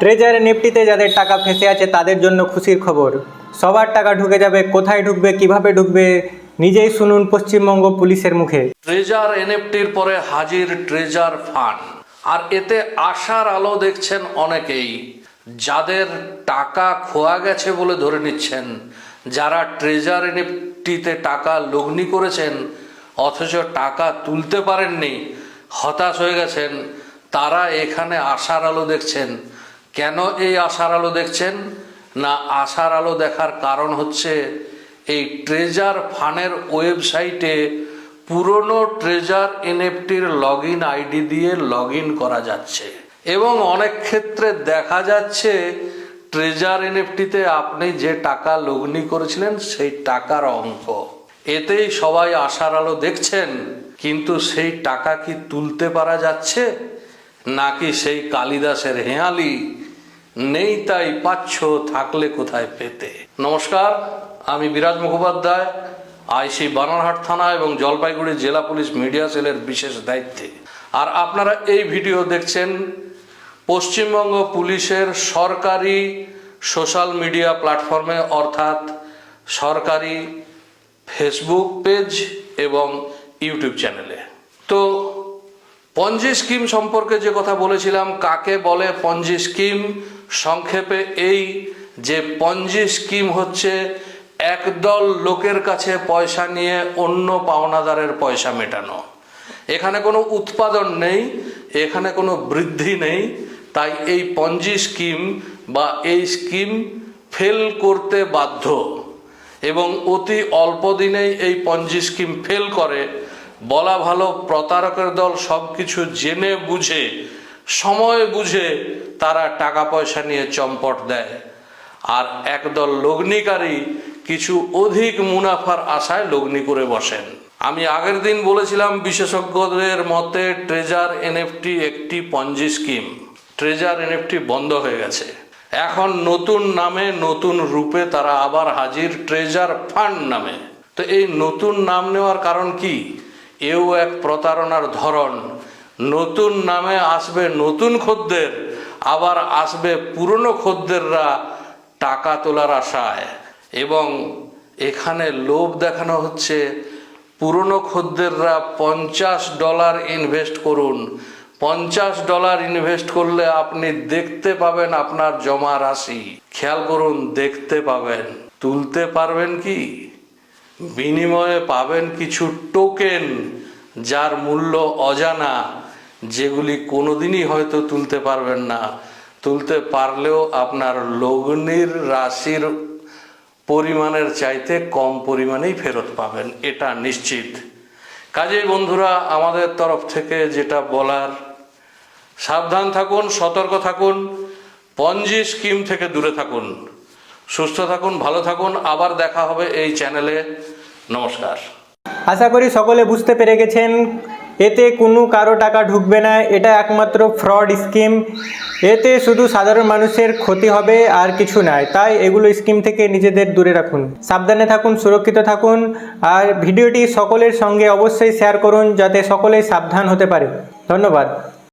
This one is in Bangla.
ট্রেজার নিফটিতে যাদের টাকা ফেসে আছে তাদের জন্য খুশির খবর। সবার টাকা ঢুকে যাবে, কোথায় ঢুকবে, কীভাবে ঢুকবে, নিজেই শুনুন পশ্চিমবঙ্গ পুলিশের মুখে। ট্রেজার এনএফটির পরে হাজির ট্রেজার ফান্ড আর এতে আশার আলো দেখছেন অনেকেই। যাদের টাকা খোয়া গেছে বলে ধরে নিচ্ছেন, যারা ট্রেজার এনএফটিতে টাকা লগ্নি করেছেন, অথচ টাকা তুলতে পারেননি, হতাশ হয়ে গেছেন, তারা এখানে আশার আলো দেখছেন। কেন এই আশার আলো দেখছেন? না, আশার আলো দেখার কারণ হচ্ছে এই ট্রেজার ফানের ওয়েবসাইটে পুরনো ট্রেজার এনএফটির লগ ইন আইডি দিয়ে লগ ইন করা যাচ্ছে। এবং অনেক ক্ষেত্রে দেখা যাচ্ছে ট্রেজার এনএফটিতে আপনি যে টাকা লগ্নি করেছিলেন, সেই টাকার অঙ্ক এতেই সবাই আশার আলো দেখছেন, কিন্তু সেই টাকা কি তুলতে পারা যাচ্ছে? নাকি সেই কালিদাসের হেয়ালি নেই তাই পাচ্ছ থাকলে কোথায় পেতে? নমস্কার, আমি বিরাজ মুখোপাধ্যায় আইসি বানারহাট থানা এবং জলপাইগুড়ি জেলা পুলিশ মিডিয়া সেলের বিশেষ দায়িত্বে। আর আপনারা এই ভিডিও দেখছেন পশ্চিমবঙ্গ পুলিশের সরকারি সোশ্যাল মিডিয়া প্ল্যাটফর্মে, অর্থাৎ সরকারি ফেসবুক পেজ এবং ইউটিউব চ্যানেলে। তো পঞ্জি স্কিম সম্পর্কে যে কথা বলেছিলাম, কাকে বলে পঞ্জি স্কিম? সংক্ষেপে এই যে পঞ্জি স্কিম হচ্ছে, একদল লোকের কাছে পয়সা নিয়ে অন্য পাওনাদারের পয়সা মেটানো। এখানে কোনো উৎপাদন নেই, এখানে কোনো বৃদ্ধি নেই, তাই এই পঞ্জি স্কিম বা এই স্কিম ফেল করতে বাধ্য। এবং অতি অল্প দিনেই এই পঞ্জি স্কিম ফেল করে। বলা ভালো, প্রতারকের দল সব কিছু জেনে বুঝে সময় বুঝে তারা টাকা পয়সা নিয়ে চম্পট দেয়। আর একদল লগ্নিকারী কিছু অধিক মুনাফার আশায় লগ্নি করে বসেন। আমি আগের দিন বলেছিলাম, বিশেষজ্ঞদের মতে ট্রেজার এনএফটি একটি পঞ্জি স্কিম। ট্রেজার এনএফটি বন্ধ হয়ে গেছে। এখন নতুন নামে, নতুন রূপে তারা আবার হাজির ট্রেজার ফান্ড নামে। তো এই নতুন নাম নেওয়ার কারণ কি? এও এক প্রতারণার ধরন। নতুন নামে আসবে নতুন খদ্দের, আবার আসবে পুরনো খদ্দেররা টাকা তোলার আশায়। এবং এখানে লোভ দেখানো হচ্ছে, পুরনো খদ্দেররা পঞ্চাশ ডলার ইনভেস্ট করুন। পঞ্চাশ ডলার ইনভেস্ট করলে আপনি দেখতে পাবেন আপনার জমা রাশি। খেয়াল করুন, দেখতে পাবেন। তুলতে পারবেন কি? বিনিময়ে পাবেন কিছু টোকেন যার মূল্য অজানা। যেগুলি কোনোদিনই হয়তো তুলতে পারবেন না। তুলতে পারলেও আপনার লগ্নির রাশির পরিমাণের চাইতে কম পরিমাণেই ফেরত পাবেন, এটা নিশ্চিত। কাজেই বন্ধুরা, আমাদের তরফ থেকে যেটা বলার, সাবধান থাকুন, সতর্ক থাকুন পঞ্জি স্কিম থেকে দূরে থাকুন, সুস্থ থাকুন, ভালো থাকুন। আবার দেখা হবে এই চ্যানেলে। নমস্কার। আশা করি সকলে বুঝতে পেরে গেছেন এতে কোনো কারও টাকা ঢুকবে না, এটা একমাত্র ফ্রড স্কিম। এতে শুধু সাধারণ মানুষের ক্ষতি হবে আর কিছু নয়, তাই এগুলো স্কিম থেকে নিজেদের দূরে রাখুন। সাবধানে থাকুন, সুরক্ষিত থাকুন, আর ভিডিওটি সকলের সঙ্গে অবশ্যই শেয়ার করুন যাতে সকলেই সাবধান হতে পারে। ধন্যবাদ।